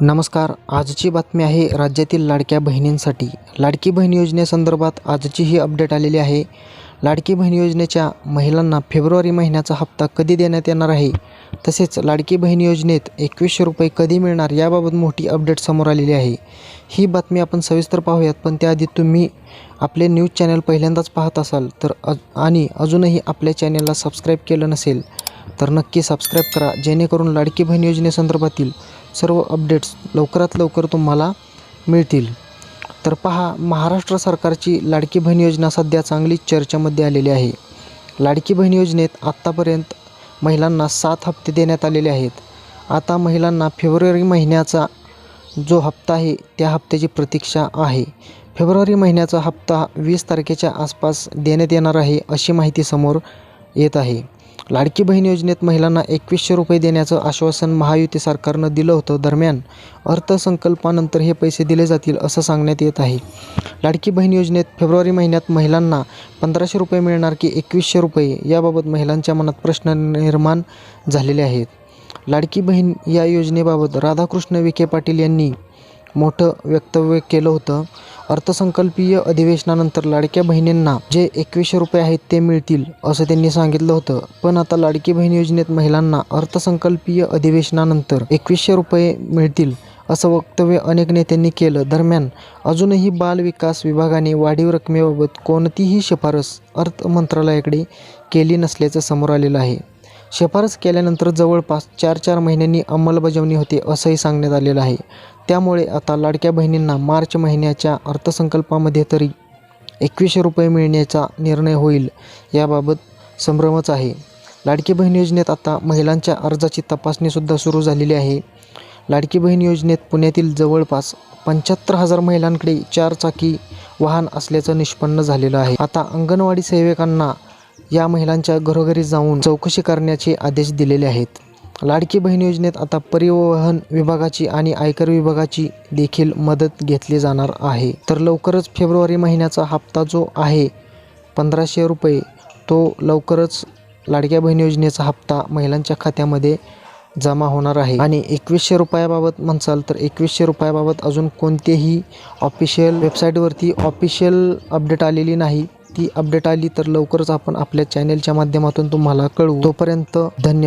नमस्कार आजची बातमी आहे राज्यातील लाडक्या बहिणींसाठी. लाडकी बहीण योजनेसंदर्भात आजची ही अपडेट आलेली आहे. लाडकी बहीण योजनेच्या महिलांना फेब्रुवारी महिन्याचा हप्ता कधी देण्यात येणार आहे? तसेच लाडकी बहीण योजनेत एकवीसशे रुपये कधी मिळणार याबाबत मोठी अपडेट समोर आलेली आहे. ही बातमी आपण सविस्तर पाहूयात पण त्याआधी तुम्ही आपले न्यूज चॅनल पहिल्यांदाच पाहत असाल तर अज आणि अजूनही आपल्या चॅनलला सबस्क्राईब केलं नसेल तर नक्की सबस्क्राईब करा जेणेकरून लाडकी बहीण योजनेसंदर्भातील सर्व अपडेट्स लवकरात लवकर तुम्हाला मिळतील. तर पहा महाराष्ट्र सरकारची लाडकी बहीण योजना सध्या चांगलीच चर्चेमध्ये आलेली आहे. लाडकी बहीण योजनेत आत्तापर्यंत महिलांना सात हप्ते देण्यात आलेले आहेत. आता महिलांना फेब्रुवारी महिन्याचा जो हप्ता आहे त्या हप्त्याची प्रतीक्षा आहे. फेब्रुवारी महिन्याचा हप्ता वीस तारखेच्या आसपास देण्यात येणार आहे अशी माहिती समोर येत आहे. लाडकी बहीण योजनेत महिलांना एकवीसशे रुपये देण्याचं आश्वासन महायुती सरकारनं दिलं होतं. दरम्यान अर्थसंकल्पानंतर हे पैसे दिले जातील असं सांगण्यात येत आहे. लाडकी बहीण योजनेत फेब्रुवारी महिन्यात महिलांना पंधराशे रुपये मिळणार की एकवीसशे रुपये याबाबत महिलांच्या मनात प्रश्न निर्माण झालेले आहेत. लाडकी बहीण या योजनेबाबत राधाकृष्ण विखे पाटील यांनी मोठं वक्तव्य केलं होतं. अर्थसंकल्पीय अधिवेशनानंतर लाडक्या बहिणींना जे एकवीसशे रुपये आहेत ते मिळतील असं त्यांनी सांगितलं होतं. पण आता लाडकी बहीण योजनेत महिलांना अर्थसंकल्पीय अधिवेशनानंतर एकवीसशे रुपये मिळतील असं वक्तव्य अनेक नेत्यांनी केलं. दरम्यान अजूनही बाल विकास विभागाने वाढीव रकमेबाबत कोणतीही शिफारस अर्थ मंत्रालयाकडे केली नसल्याचं समोर आलेलं आहे. शिफारस केल्यानंतर जवळपास चार चार महिन्यांनी अंमलबजावणी होते असंही सांगण्यात आलेलं आहे. त्यामुळे आता लाडक्या बहिणींना मार्च महिन्याच्या अर्थसंकल्पामध्ये तरी एकवीसशे रुपये मिळण्याचा निर्णय होईल याबाबत संभ्रमच आहे. लाडकी बहीण योजनेत आता महिलांच्या अर्जाची तपासणीसुद्धा सुरू झालेली आहे. लाडकी बहीण योजनेत पुण्यातील जवळपास पंच्याहत्तर हजार महिलांकडे चार चाकी वाहन असल्याचं निष्पन्न झालेलं आहे. आता अंगणवाडी सेविकांना या महिलांच्या घरोघरी जाऊन चौकशी करण्याचे आदेश दिलेले आहेत. लाडकी बहीण योजनेत आता परिवहन विभागाची आणि आयकर विभागाची देखील मदत घेतली जाणार आहे. तर लवकरच फेब्रुवारी महिन्याचा हप्ता जो आहे पंधराशे रुपये तो लवकरच लाडक्या बहीण योजनेचा हप्ता महिलांच्या खात्यामध्ये जमा होणार आहे. आणि एकवीसशे रुपयाबाबत म्हणसाल तर एकवीसशे रुपयाबाबत अजून कोणतेही ऑफिशियल वेबसाईटवरती ऑफिशियल अपडेट आलेली नाही. ती अपडेट आली तर लवकरच आपण आपल्या चॅनेलच्या माध्यमातून तुम्हाला कळवू. तोपर्यंत धन्यवाद.